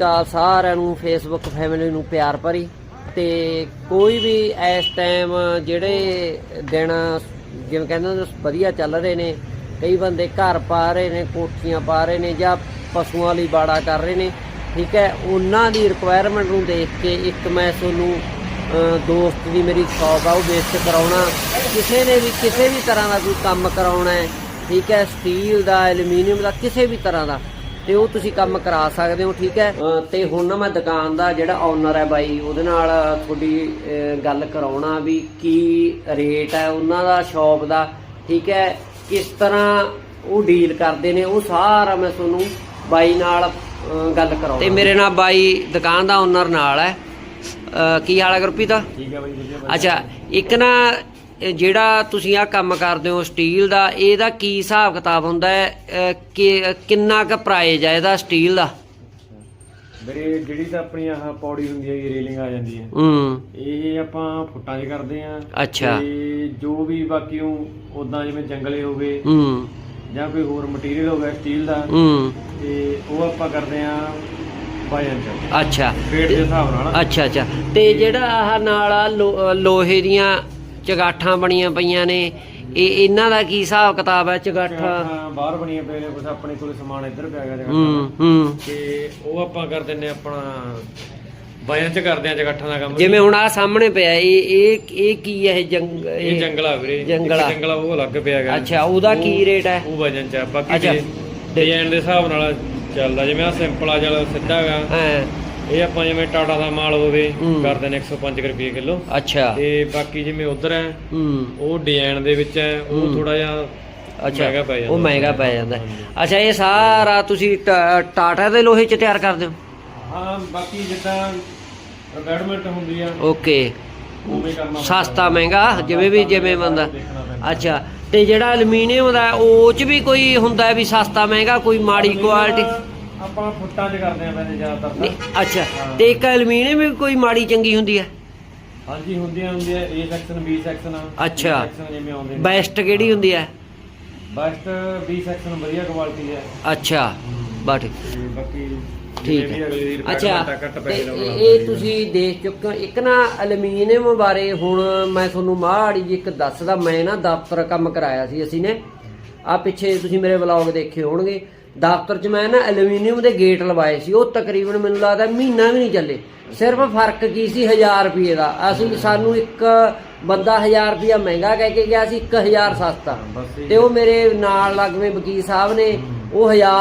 ਅਕਾਲ ਸਾਰਿਆਂ ਨੂੰ Facebook family ਨੂੰ ਪਿਆਰ ਭਰੀ। ਤੇ ਕੋਈ ਵੀ ਇਸ ਟਾਈਮ ਜਿਹੜੇ ਦਿਨ ਜਿਵੇਂ ਕਹਿੰਦੇ ਵਧੀਆ ਚੱਲ ਰਹੇ ਨੇ, ਕਈ ਬੰਦੇ ਘਰ ਪਾ ਰਹੇ ਨੇ, ਕੋਠੀਆਂ ਪਾ ਰਹੇ ਨੇ ਜਾਂ ਪਸ਼ੂਆਂ ਲਈ ਬਾੜਾ ਕਰ ਰਹੇ ਨੇ, ਠੀਕ ਹੈ, ਉਹਨਾਂ ਦੀ ਰਿਕੁਆਇਰਮੈਂਟ ਨੂੰ ਦੇਖ ਕੇ ਇੱਕ ਮੈਂ ਤੁਹਾਨੂੰ ਦੋਸਤ ਦੀ ਮੇਰੀ ਸ਼ੌਕ ਆ, ਉਹ ਵੇਸਟ ਕਰਾਉਣਾ। ਕਿਸੇ ਨੇ ਵੀ, ਕਿਸੇ ਵੀ ਤਰ੍ਹਾਂ ਦਾ ਕੋਈ ਕੰਮ ਕਰਾਉਣਾ ਹੈ, ਠੀਕ ਹੈ ਸਟੀਲ ਦਾ ਐਲੂਮੀਨੀਅਮ ਦਾ, ਕਿਸੇ ਵੀ ਤਰ੍ਹਾਂ ਦਾ। ਤੇ ਉਹ ਤੁਸੀਂ ਕੰਮ ਕਰਾ ਸਕਦੇ ਹੋ ਠੀਕ ਹੈ? ਤੇ ਹੁਣ ਨਾ ਮੈਂ ਦੁਕਾਨ ਦਾ ਜਿਹੜਾ ਓਨਰ ਹੈ ਬਾਈ ਉਹਦੇ ਨਾਲ ਤੁਹਾਡੀ ਗੱਲ ਕਰਾਉਣਾ ਵੀ ਕੀ ਰੇਟ ਹੈ ਉਹਨਾਂ ਦਾ ਸ਼ੌਪ ਦਾ ਠੀਕ ਹੈ? ਕਿਸ ਤਰ੍ਹਾਂ ਉਹ ਡੀਲ ਕਰਦੇ ਨੇ ਉਹ ਸਾਰਾ ਮੈਂ ਤੁਹਾਨੂੰ ਬਾਈ ਨਾਲ ਗੱਲ ਕਰਾਉਣਾ। ਤੇ ਮੇਰੇ ਨਾਲ ਬਾਈ ਦੁਕਾਨ ਦਾ ਓਨਰ ਨਾਲ ਹੈ। ਕੀ ਹਾਲ ਹੈ ਗੁਰਪ੍ਰੀਤ? ਦਾ ਠੀਕ ਹੈ ਬਾਈ ਵਧੀਆ ਅੱਛਾ ਇੱਕ ਨਾ ਜਿਹੜਾ ਤੁਸੀਂ ਆ ਕੰਮ ਕਰਦੇ ਹੋ ਸਟੀਲ ਦਾ ਇਹਦਾ ਕੀ ਹਿਸਾਬ ਕਿਤਾਬ ਹੁੰਦਾ ਹੈ? ਕਿ ਕਿੰਨਾ ਕੁ ਪ੍ਰਾਈਜ਼ ਹੈ ਇਹਦਾ ਸਟੀਲ ਦਾ? ਵੀਰੇ ਜਿਹੜੀ ਤਾਂ ਆਪਣੀ ਆਹ ਪੌੜੀ ਹੁੰਦੀ ਹੈ ਰੇਲਿੰਗ ਆ ਜਾਂਦੀ ਹੈ। ਹੂੰ। ਇਹ ਆਪਾਂ ਫੁੱਟਾਂ 'ਚ ਕਰਦੇ ਆ ਅੱਛਾ। ਤੇ ਜੋ ਵੀ ਬਾਕੀ ਉਦਾਂ ਜਿਵੇਂ ਜੰਗਲੇ ਹੋ ਗਏ ਹੂੰ। ਜਾਂ ਕੋਈ ਹੋਰ ਮਟੀਰੀਅਲ ਹੋ ਗਿਆ ਸਟੀਲ ਦਾ ਹੂੰ। ਤੇ ਉਹ ਆਪਾਂ ਕਰਦੇ ਆ ਅੱਛਾ। weight ਦੇ ਹਿਸਾਬ ਨਾਲ। ਅੱਛਾ ਅੱਛਾ। ਤੇ ਜਿਹੜਾ ਆਹ ਨਾਲ ਆ ਲੋਹੇ ਦੀਆਂ ਚਗਾਠਾਂ ਬਣੀਆਂ ਪਈਆਂ ਨੇ। ਇਹ ਇਹਨਾਂ ਦਾ ਕੀ ਹਿਸਾਬ ਕਿਤਾਬ ਹੈ ਚਗਾਠਾਂ ਬਾਹਰ ਬਣੀਆਂ ਪਏ ਨੇ ਕੁਝ ਆਪਣੇ ਕੋਲ ਸਮਾਨ ਇੱਧਰ ਪਿਆ ਗਿਆ ਜਗ੍ਹਾ ਹੂੰ ਹੂੰ। ਤੇ ਉਹ ਆਪਾਂ ਕਰ ਦਿੰਨੇ ਆਪਣਾ ਵਜਨ 'ਚ ਕਰਦੇ ਆ ਜਗੱਠਾਂ ਦਾ ਕੰਮ। ਜਿਵੇਂ ਹੁਣ ਆ ਸਾਹਮਣੇ ਪਿਆ ਇਹ ਇਹ ਇਹ ਕੀ ਹੈ ਇਹ ਜੰਗ ਇਹ ਇਹ ਜੰਗਲਾ ਵੀਰੇ ਇੱਕ ਜੰਗਲਾ। ਜੰਗਲਾ ਉਹ ਅਲੱਗ ਪਿਆ ਹੈਗਾ। ਅੱਛਾ, ਉਹਦਾ ਕੀ ਉਹ- ਰੇਟ ਹੈ? ਉਹ ਵਜਨ ਚ ਆ ਬਾਕੀ ਅੱਛਾ। ਡਿਜ਼ਾਈਨ ਦੇ ਹਿਸਾਬ ਨਾਲ ਚੱਲਦਾ ਜਿਵੇਂ ਆ ਸਿੰਪਲ ਆ ਜਾਂ ਸਿੱਧਾ ਹੈਗਾ। ਹਾਂ। ਇਹ ਆਪਾਂ ਜਿਵੇਂ ਟਾਟਾ ਦਾ ਮਾਲ ਹੋਵੇ। ਕਰਦੇ ਨੇ 105 ਰੁਪਏ ਕਿਲੋ। ਅੱਛਾ। ਤੇ ਬਾਕੀ ਜਿਵੇਂ ਉਧਰ ਹੈ ਉਹ ਡਿਜ਼ਾਈਨ ਦੇ ਵਿੱਚ ਹੈ। ਉਹ ਥੋੜਾ ਜਿਹਾ ਅੱਛਾ। ਉਹ ਮਹਿੰਗਾ ਪੈ ਜਾਂਦਾ। ਅੱਛਾ ਇਹ ਸਾਰਾ ਤੁਸੀਂ ਟਾਟਾ ਦੇ ਲੋਹੇ ਚ ਤਿਆਰ ਕਰਦੇ ਹੋ? ਹਾਂ ਬਾਕੀ ਜਿੱਦਾਂ ਰਿਕੁਆਇਰਮੈਂਟ ਹੁੰਦੀ ਆ। ਓਕੇ। ਸਸਤਾ ਮਹਿੰਗਾ ਜਿਵੇਂ ਵੀ ਜਿਵੇਂ ਬੰਦਾ। ਅੱਛਾ ਤੇ ਜਿਹੜਾ ਐਲੂਮੀਨੀਅਮ ਦਾ ਉਹ ਚ ਵੀ ਕੋਈ ਹੁੰਦਾ ਵੀ ਸਸਤਾ ਮਹਿੰਗਾ ਕੋਈ ਮਾੜੀ ਕੁਆਲਿਟੀ ਆਪਾਂ ਫੁੱਟਾਂ 'ਚ ਕਰਦੇ ਆ ਵੈਸੇ ਜ਼ਿਆਦਾਤਰ ਨਹੀਂ। ਅੱਛਾ। ਹਾਂ। ਤੇ ਇੱਕ ਐਲੂਮੀਨੀਅਮ ਵੀ ਕੋਈ ਮਾੜੀ ਚੰਗੀ ਹੁੰਦੀ ਹੈ? ਹਾਂਜੀ ਹੁੰਦੀਆਂ ਹੁੰਦੀਆਂ। A ਸੈਕਸ਼ਨ B ਸੈਕਸ਼ਨ ਅੱਛਾ। ਸੈਕਸ਼ਨ ਜਿਵੇਂ ਆਉਂਦੇ ਨੇ। ਬੈਸਟ ਕਿਹੜੀ ਹੁੰਦੀ ਹੈ? ਬੈਸਟ B ਸੈਕਸ਼ਨ ਵਧੀਆ ਕੁਆਲਿਟੀ ਹੈ। ਅੱਛਾ। ਬਟ ਤੇ ਬਾਕੀ ਠੀਕ ਅਗਲੀ ਦੀ ਹੈ। ਅੱਛਾ requirement ਆ, ਘੱਟ ਤੇ ਪੈਸੇ ਲਾਉਣਾ ਇਹ। ਤੁਸੀਂ ਦੇਖ ਚੁੱਕੇ ਹੋ। ਇੱਕ ਨਾ ਐਲੂਮੀਨੀਅਮ ਬਾਰੇ ਹੁਣ ਮੈਂ ਤੁਹਾਨੂੰ ਮਾੜੀ ਜਿਹੀ ਇੱਕ ਦੱਸਦਾ। ਮੈਂ ਨਾ ਦਫ਼ਤਰ ਕੰਮ ਕਰਾਇਆ ਸੀ ਅਸੀਂ ਨੇ। ਆ ਪਿੱਛੇ ਤੁਸੀਂ ਮੇਰੇ ਵਲੌਗ ਦੇਖੇ ਹੋਣਗੇ। ਦਫ਼ਤਰ 'ਚ ਮੈਂ ਨਾ ਐਲੂਮੀਨੀਅਮ ਦੇ ਗੇਟ ਲਵਾਏ ਸੀ ਉਹ ਤਕਰੀਬਨ ਮੈਨੂੰ ਲੱਗਦਾ ਮਹੀਨਾ ਵੀ ਨਹੀਂ ਚੱਲੇ। ਸਿਰਫ ਫ਼ਰਕ ਕੀ ਸੀ? 1000 ਰੁਪਏ ਦਾ। ਅਸੀਂ ਸਾਨੂੰ ਇੱਕ ਬੰਦਾ 1000 ਰੁਪਇਆ ਮਹਿੰਗਾ ਕਹਿ ਕੇ ਗਿਆ ਸੀ 1000 ਸਸਤਾ। ਤੇ ਉਹ ਮੇਰੇ ਨਾਲ ਲੱਗਵੇਂ ਵਕੀਲ ਸਾਹਿਬ ਨੇ ਉਹ 1000